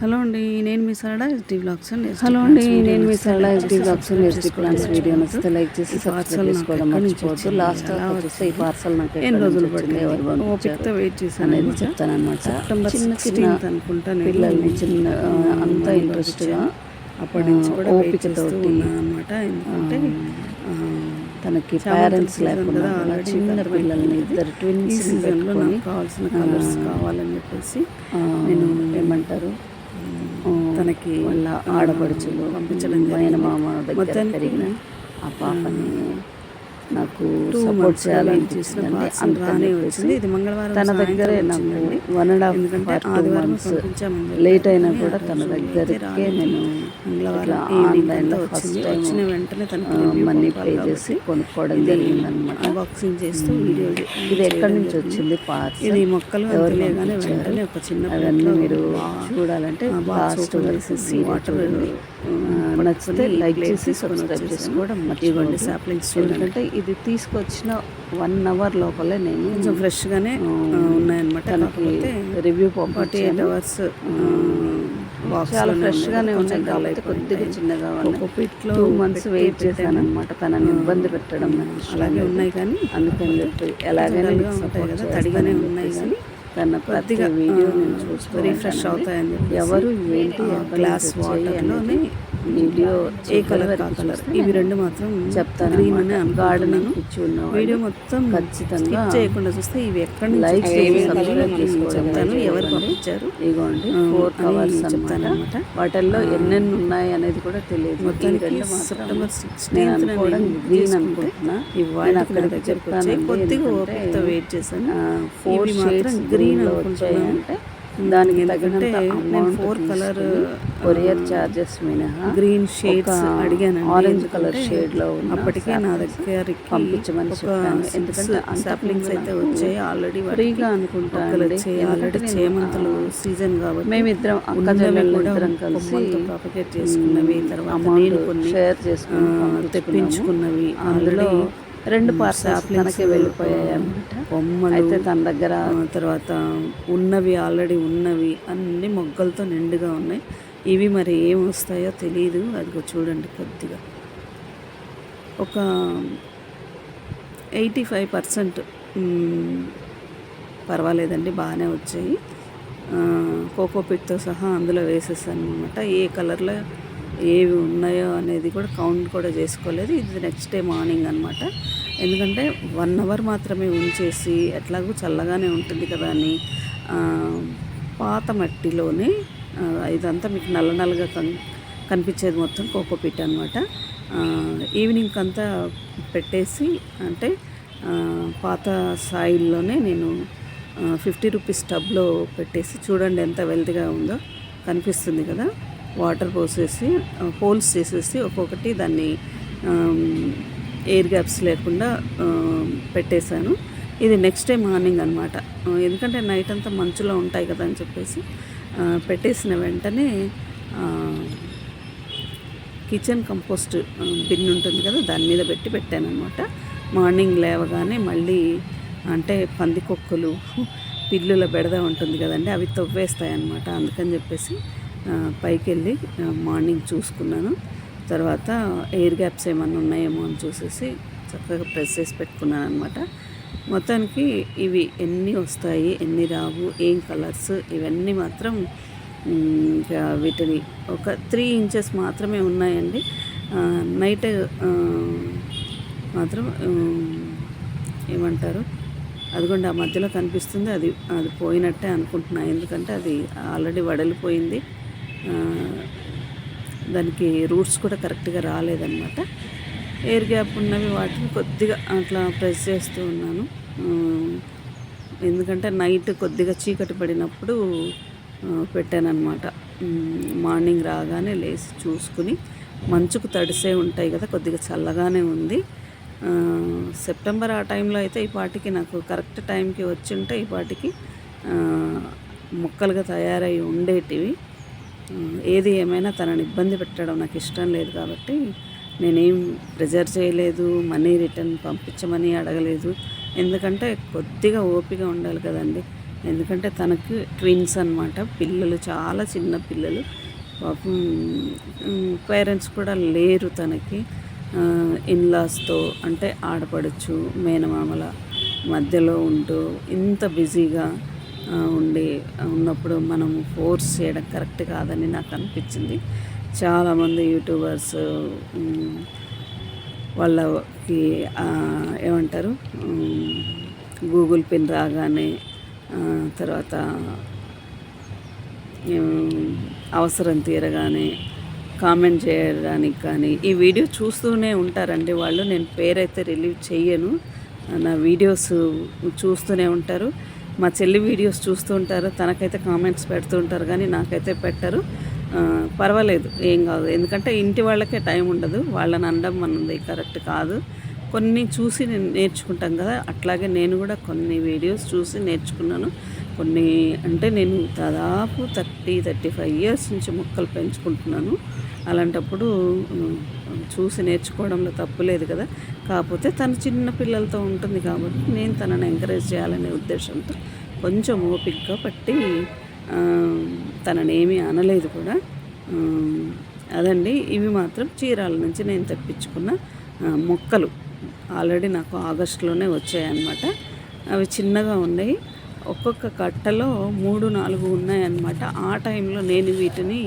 Hello అండి నేను మీ సరడా ఎస్టీ బ్లాగ్స్ అండి హలో అండి నేను మీ Sarala SD blogs SD plans video నచ్చితే లైక్ చేసి సబ్స్క్రైబ్ చేసుకోవడం మర్చిపోవద్దు. లాస్ట్ చూస్తే ఈ పార్సల్ నాకు ఎన్ని రోజులు పడుతుంది ఎవరు ఓపికతో వెయిట్ చేశాను అనేది చెప్తాను అనమాట సెప్టెంబర్ చిన్న చిన్న 16th అనుకుంటా నేను. పిల్లల్ని చిన్న అంతా ఇంట్రెస్ట్గా అప్పటి నుంచి కూడా ఉన్నాను అనమాట ఎందుకంటే తనకి పేరెంట్స్ లేకుండా చిన్న. పిల్లల్ని ఇద్దరు ట్విన్స్ సీజన్లో నాకు కావాల్సిన కలర్స్ కావాలని చెప్పేసి నేను ఏమంటారు? తనకి వాళ్ళ ఆడపడుచులు పంపించడం మామ దగ్గర పెరిగిన ఆ పాపని నాకు సపోర్ట్ చేయాలని పార్సల్ రానే వచ్చింది. ఇది మంగళవారం తన దగ్గరే నాకు. వన్ అండ్ హాఫ్ టూ ఆదివారం మంత్స్ లేట్ అయినా. కూడా తన దగ్గరికే. నేను మంగళవారం ఆన్లైన్లో ఫస్ట్ టైం వెంటనే మనీ పే చేసి కొనుక్కోవడం జరిగిందనమాట అన్బాక్సింగ్ చేస్తూ వీడియో ఇది ఎక్కడి నుంచి వచ్చింది? పార్సల్? ఇది మొక్కలు? వెంటనే ఒక చిన్న అవన్నీ మీరు చూడాలంటే లాస్ట్ వాటర్ నచ్చితే లైక్ చేసి సబ్స్క్రైబ్ చేసుకోవడం మర్చిపోండి సాప్లింగ్స్ చూడండి. ఎందుకంటే ఇది తీసుకొచ్చిన వన్ అవర్ లోపలే నేను కొంచెం ఫ్రెష్గానే ఉన్నాయన్నమాట. తనకి రివ్యూ ఫార్టీ ఎయిట్ అవర్స్ చాలా ఫ్రెష్ గానే ఉన్నాయి. కాబట్టి కొద్దిగా చిన్నగా ఉన్నాయి. టూ మంత్స్ వెయిట్ చేశాను అనమాట తనని ఇబ్బంది పెట్టడం అలాగే. ఉన్నాయి కానీ అందుకని చెప్పి ఎలాగైనా ఉంటాయి కదా, తడిగానే ఉన్నాయి కానీ తన ప్రతి వీడియో నేను చూస్తూ రిఫ్రెష్. అవుతాయని ఎవరు ఏంటి గ్లాస్ వాటర్లోనే వీడియో ఏ కలర్ కలర్ ఇవి రెండు మాత్రం చెప్తాను గ్రీన్ అని అనుకుంటున్నాను. వీడియో మొత్తం ఖచ్చితంగా చేయకుండా చూస్తే ఇవి ఎక్కడి లైక్ చెప్తాను. ఎవరు. పంపించారు? ఇదిగోండి ఆ, ఫోర్ కవర్స్ చెప్తానన్నమాట. అన్నమాట. వాటిల్లో ఎన్నెన్ని ఉన్నాయి అనేది కూడా తెలియదు. మొత్తానికి మాత్రం సెప్టెంబర్ నేను 16th అనుకోవడం నేను గ్రీన్ అనుకుంటున్నా. ఈ నేను వాటికి నా అక్కడికి దగ్గరకు వచ్చాయి చెప్పానండి కొద్దిగా ఓపికతో వెయిట్ చేశాను. ఫోర్ మాత్రం గ్రీన్ అనుకుంటున్నాను. వచ్చాయంటే దానికి తగినంత నేను ఫోర్ కలర్ కొరియర్ చార్జెస్ మినహా గ్రీన్ షేడ్స్ ఒక అడిగానండి. ఆరెంజ్ కలర్ షేడ్లో అప్పటికే నా దగ్గరికి పంపించమని చెప్పాను. ఎందుకంటే సాప్లింగ్స్ అయితే వచ్చాయి. ఆల్రెడీ ఫ్రీగా అనుకుంటా ఆల్రెడీ చేమంతులు సీజన్ కాబట్టి మేమిద్దరం అక్క ఇద్దరం కలిసి propagate చేసుకున్నవి తర్వాత అమౌంట్ నేను కొన్ని షేర్ చేసుకుని. తెప్పించుకున్నవి అందులో రెండు పార్సల్స్ saplings, తనకే వెళ్ళిపోయాయి అన్నమాట. కొమ్మలు అయితే తన దగ్గర తర్వాత ఉన్నవి ఆల్రెడీ ఉన్నవి అన్ని మొగ్గలతో నిండుగా ఉన్నాయి. ఇవి మరి ఏం వస్తాయో తెలియదు అదిగో చూడండి కొద్దిగా. ఒక ఎయిటీ ఫైవ్ పర్సెంట్ పర్వాలేదండి బాగానే వచ్చాయి. కోకోపిట్తో సహా అందులో వేసేసాను అనమాట ఏ కలర్లో ఏవి ఉన్నాయో అనేది కూడా కౌంట్ కూడా చేసుకోలేదు. ఇది నెక్స్ట్ డే మార్నింగ్ అనమాట ఎందుకంటే వన్ అవర్ మాత్రమే ఉంచేసి ఎట్లాగూ చల్లగానే ఉంటుంది కదా అని పాత మట్టిలోనే ఇదంతా మీకు నల్ల నల్లగా కన్ కనిపించేది మొత్తం కోకోపిట్ అనమాట ఈవినింగ్ అంతా పెట్టేసి అంటే పాత సాయిల్లోనే నేను ఫిఫ్టీ రూపీస్ టబ్లో పెట్టేసి చూడండి ఎంత వెల్త్గా ఉందో కనిపిస్తుంది కదా. వాటర్ పోసేసి హోల్స్ చేసేసి ఒక్కొక్కటి దాన్ని ఎయిర్ గ్యాప్స్ లేకుండా పెట్టేశాను. ఇది నెక్స్ట్ డే మార్నింగ్ అనమాట ఎందుకంటే నైట్ అంతా మంచులో ఉంటాయి కదా అని చెప్పేసి పెట్టేసిన వెంటనే కిచెన్ కంపోస్ట్ బిన్ ఉంటుంది కదా దాని మీద పెట్టి పెట్టాను అనమాట మార్నింగ్ లేవగానే మళ్ళీ అంటే పందికొక్కులు పిల్లుల బెడద ఉంటుంది కదండి అవి తవ్వేస్తాయి అన్నమాట అందుకని చెప్పేసి పైకి వెళ్ళి మార్నింగ్ చూసుకున్నాను. తర్వాత ఎయిర్ గ్యాప్స్ ఏమన్నా ఉన్నాయేమో అని చూసేసి చక్కగా ప్రెస్ చేసి పెట్టుకున్నాను అనమాట మొత్తానికి ఇవి ఎన్ని వస్తాయి ఎన్ని రావు ఏం కలర్స్ ఇవన్నీ మాత్రం ఇంకా వీటిని ఒక త్రీ ఇంచెస్ మాత్రమే ఉన్నాయండి. నైట్ మాత్రం ఏమంటారు? అదిగోండి ఆ మధ్యలో కనిపిస్తుంది అది అది పోయినట్టే అనుకుంటున్నా. ఎందుకంటే అది ఆల్రెడీ వడలిపోయింది. దానికి రూట్స్ కూడా కరెక్ట్గా రాలేదన్నమాట. ఎయిర్ గ్యాప్ ఉన్నవి వాటిని కొద్దిగా అట్లా ప్రెస్ చేస్తూ ఉన్నాను. ఎందుకంటే నైట్ కొద్దిగా చీకటి పడినప్పుడు పెట్టానమాట మార్నింగ్ రాగానే లేచి చూసుకుని మంచుకు తడిసే ఉంటాయి కదా కొద్దిగా చల్లగానే ఉంది. సెప్టెంబర్ ఆ టైంలో అయితే ఈ పాటికి నాకు కరెక్ట్ టైంకి వచ్చి ఉంటే ఈ పాటికి మొక్కలుగా తయారై ఉండేటివి. ఏది ఏమైనా తనని ఇబ్బంది పెట్టడం నాకు ఇష్టం లేదు కాబట్టి నేనేం ప్రెజర్ చేయలేదు మనీ రిటర్న్ పంపించమని అడగలేదు. ఎందుకంటే కొద్దిగా ఓపిక ఉండాలి కదండి. ఎందుకంటే తనకు ట్విన్స్ అనమాట పిల్లలు చాలా చిన్న పిల్లలు. పాపం పేరెంట్స్ కూడా లేరు తనకి. ఇన్లాస్తో అంటే ఆడపడచ్చు మేనమామల మధ్యలో ఉంటూ ఇంత బిజీగా ఉండి ఉన్నప్పుడు మనం ఫోర్స్ చేయడం కరెక్ట్ కాదని నాకు అనిపించింది. చాలామంది యూట్యూబర్స్ వాళ్ళకి ఏమంటారు గూగుల్ పిన్ రాగానే తర్వాత అవసరం తీరగానే కామెంట్ చేయడానికి కానీ ఈ వీడియో చూస్తూనే ఉంటారండి వాళ్ళు. నేను పేరైతే రిలీవ్ చెయ్యను. నా వీడియోస్ చూస్తూనే ఉంటారు. మా చెల్లి వీడియోస్ చూస్తూ ఉంటారు తనకైతే కామెంట్స్ పెడుతూ ఉంటారు కానీ నాకైతే పెట్టరు. పర్వాలేదు ఏం కాదు. ఎందుకంటే ఇంటి వాళ్ళకే టైం ఉండదు వాళ్ళని అనడం మనది కరెక్ట్ కాదు. కొన్ని చూసి నేను నేర్చుకుంటాం కదా అట్లాగే నేను కూడా కొన్ని వీడియోస్ చూసి నేర్చుకున్నాను. కొన్ని అంటే నేను దాదాపు థర్టీ థర్టీ ఫైవ్ ఇయర్స్ నుంచి మొక్కలు పెంచుకుంటున్నాను. అలాంటప్పుడు చూసి నేర్చుకోవడంలో తప్పు లేదు కదా. కాకపోతే తను చిన్న పిల్లలతో ఉంటుంది కాబట్టి నేను తనని ఎంకరేజ్ చేయాలనే ఉద్దేశంతో కొంచెం ఓపిక్గా పట్టి ఆ, తనని ఏమీ అనలేదు కూడా. అదండి. ఇవి మాత్రం చీరాల నుంచి నేను తెప్పించుకున్న మొక్కలు. ఆల్రెడీ నాకు ఆగస్టులోనే వచ్చాయన్నమాట. అవి చిన్నగా ఉన్నాయి. ఒక్కొక్క కట్టలో మూడు నాలుగు ఉన్నాయన్నమాట. ఆ టైంలో నేను వీటిని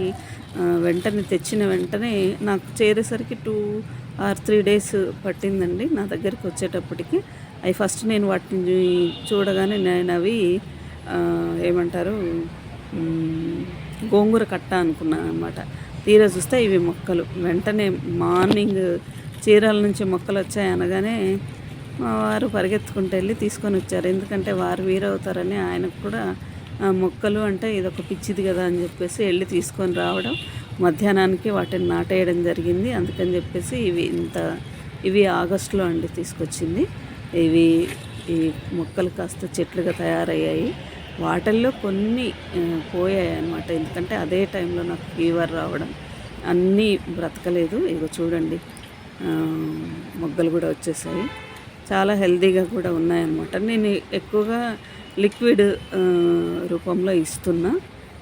వెంటనే తెచ్చిన వెంటనే నాకు చేరేసరికి టూ ఆర్ త్రీ డేస్ పట్టిందండి నా దగ్గరికి వచ్చేటప్పటికి. అవి ఫస్ట్ నేను వాటిని చూడగానే నేను అవి ఏమంటారు గోంగూర కట్ట అనుకున్నాను అనమాట తీరా చూస్తే ఇవి మొక్కలు. వెంటనే మార్నింగ్ చీరాల నుంచి మొక్కలు వచ్చాయి అనగానే మా వారు పరిగెత్తుకుంటూ వెళ్ళి తీసుకొని వచ్చారు. ఎందుకంటే వారు వీరవుతారని ఆయనకు కూడా మొక్కలు అంటే ఇదొక పిచ్చిది కదా అని చెప్పేసి వెళ్ళి తీసుకొని రావడం. మధ్యాహ్నానికి వాటిని నాటేయడం జరిగింది. అందుకని చెప్పేసి ఇవి ఇంత ఇవి ఆగస్టులో అండి తీసుకొచ్చింది. ఇవి ఈ మొక్కలు కాస్త చెట్లుగా తయారయ్యాయి. వాటల్లో కొన్ని పోయాయి అనమాట ఎందుకంటే అదే టైంలో నాకు ఫీవర్ రావడం అన్నీ బ్రతకలేదు. ఇగో చూడండి మొగ్గలు కూడా వచ్చేసాయి. చాలా హెల్తీగా కూడా ఉన్నాయన్నమాట. నేను ఎక్కువగా లిక్విడ్ రూపంలో ఇస్తున్నా.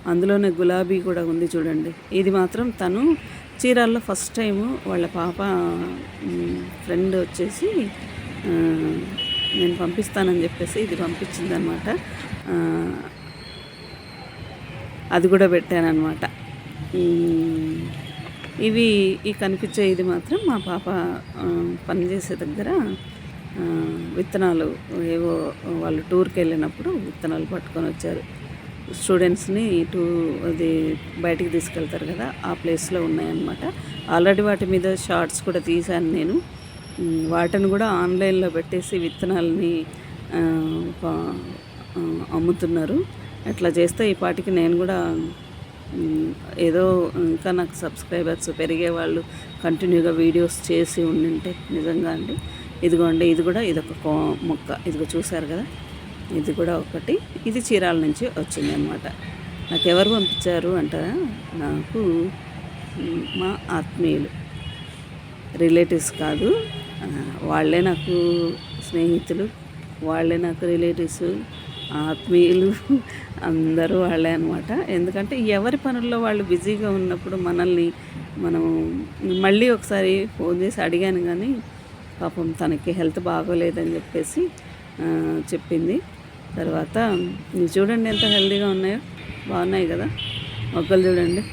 అందులోనే గులాబీ కూడా ఉంది చూడండి. ఇది మాత్రం తను చీరాల్లో ఫస్ట్ టైము వాళ్ళ పాప ఫ్రెండ్ వచ్చేసి నేను పంపిస్తానని చెప్పేసి ఇది పంపించిందనమాట. అది కూడా పెట్టానమాట ఇవి ఈ కనిపించే ఇది మాత్రం మా పాప పనిచేసే దగ్గర విత్తనాలు ఏవో వాళ్ళు టూర్కి వెళ్ళినప్పుడు విత్తనాలు పట్టుకొని వచ్చారు. స్టూడెంట్స్ని టూ అది బయటికి తీసుకెళ్తారు కదా ఆ ప్లేస్లో ఉన్నాయన్నమాట. ఆల్రెడీ వాటి మీద షార్ట్స్ కూడా తీశాను నేను. వాటిని కూడా ఆన్లైన్లో పెట్టేసి విత్తనాలని అమ్ముతున్నారు. అట్లా చేస్తే ఈ పాటికి నేను కూడా ఏదో ఇంకా నాకు సబ్స్క్రైబర్స్ పెరిగే వాళ్ళు కంటిన్యూగా వీడియోస్ చేసి ఉండింటే నిజంగా అండి. ఇదిగోండి ఇది కూడా ఇదొక కో- మొక్క. ఇదిగో చూసారు కదా? ఇది కూడా ఒకటి. ఇది చీరాల నుంచి వచ్చింది అనమాట నాకు ఎవరు పంపించారు అంటారా? నాకు మా ఆత్మీయులు. రిలేటివ్స్ కాదు. వాళ్ళే నాకు స్నేహితులు. వాళ్ళే నాకు రిలేటివ్స్. ఆత్మీయులు. అందరూ వాళ్ళే అనమాట ఎందుకంటే ఎవరి పనుల్లో వాళ్ళు బిజీగా ఉన్నప్పుడు మనల్ని మనం మళ్ళీ ఒకసారి ఫోన్ చేసి అడిగాను కానీ పాపం తనకి హెల్త్ బాగోలేదని చెప్పేసి చెప్పింది. తర్వాత చూడండి ఎంత హెల్దీగా ఉన్నాయో బాగున్నాయి కదా మొక్కలు చూడండి.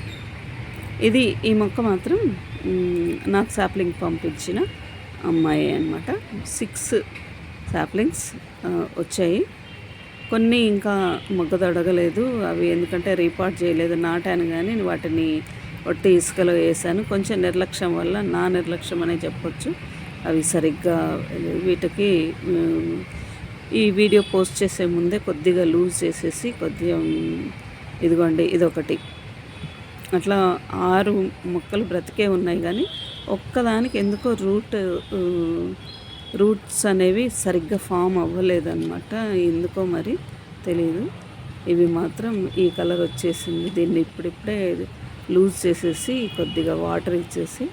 ఇది ఈ మొక్క మాత్రం నాకు సాప్లింగ్ పంపించిన అమ్మాయి అనమాట సిక్స్ సాప్లింగ్స్ వచ్చాయి. కొన్ని ఇంకా మొగ్గ తొడగలేదు అవి ఎందుకంటే రీపాట్ చేయలేదు నాటాను కానీ వాటిని ఒట్టి ఇసుకలో వేసాను. కొంచెం నిర్లక్ష్యం వల్ల నా నిర్లక్ష్యం అనే చెప్పొచ్చు. అవి సరిగ్గా వీటికి ఈ వీడియో పోస్ట్ చేసే ముందే కొద్దిగా లూజ్ చేసేసి కొద్దిగా ఇదిగోండి ఇదొకటి. అట్లా ఆరు మొక్కలు బ్రతికే ఉన్నాయి కానీ ఒక్కదానికి ఎందుకో రూట్ రూట్స్ అనేవి సరిగ్గా ఫామ్ అవ్వలేదన్నమాట. ఎందుకో మరి తెలియదు ఇవి మాత్రం ఈ కలర్ వచ్చేసింది. దీన్ని ఇప్పుడిప్పుడే లూజ్ చేసేసి కొద్దిగా వాటర్ ఇచ్చేసి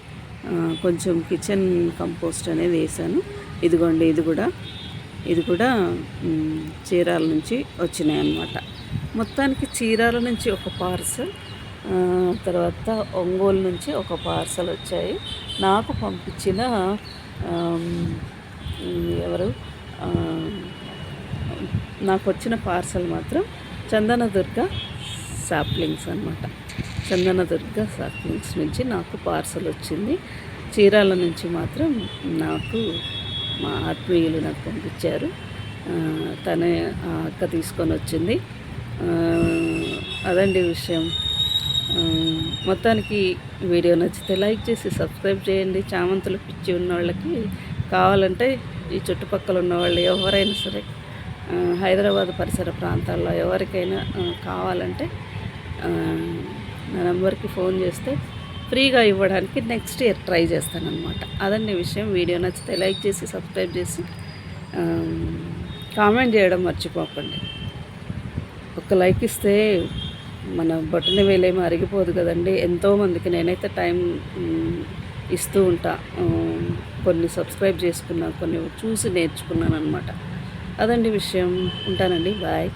కొంచెం కిచెన్ కంపోస్ట్ అనేది వేసాను ఇదిగోండి ఇది కూడా. ఇది కూడా చీరాల నుంచి వచ్చినాయి అన్నమాట. మొత్తానికి చీరాల నుంచి ఒక పార్సల్ తర్వాత ఒంగోలు నుంచి ఒక పార్సల్ వచ్చాయి. నాకు పంపించిన ఎవరు నాకు వచ్చిన పార్సల్ మాత్రం చందనదుర్గ సాప్లింగ్స్ అనమాట చందనదుర్గ సాప్లింగ్స్ నుంచి నాకు పార్సల్ వచ్చింది. చీరాల నుంచి మాత్రం నాకు మా ఆత్మీయులు నాకు పంపించారు. తనే ఆ అక్క తీసుకొని వచ్చింది. అదండి విషయం. మొత్తానికి వీడియో నచ్చితే లైక్ చేసి సబ్స్క్రైబ్ చేయండి. చామంతులు పిచ్చి ఉన్న వాళ్ళకి కావాలంటే ఈ చుట్టుపక్కల ఉన్న వాళ్ళు ఎవరైనా సరే హైదరాబాద్ పరిసర ప్రాంతాల్లో ఎవరికైనా కావాలంటే నా నెంబర్కి ఫోన్ చేస్తే ఫ్రీగా ఇవ్వడానికి నెక్స్ట్ ఇయర్ ట్రై చేస్తానన్నమాట. అదండి విషయం. వీడియో నచ్చితే లైక్ చేసి సబ్స్క్రైబ్ చేసి కామెంట్ చేయడం మర్చిపోకండి. ఒక లైక్ ఇస్తే మన బొట్టన వేలేమో అరిగిపోదు కదండి. ఎంతోమందికి నేనైతే టైం ఇస్తూ ఉంటా. కొన్ని సబ్స్క్రైబ్ చేసుకున్నా కొన్ని చూసి నేర్చుకున్నాను అనమాట అదండి విషయం. ఉంటానండి. బాయ్.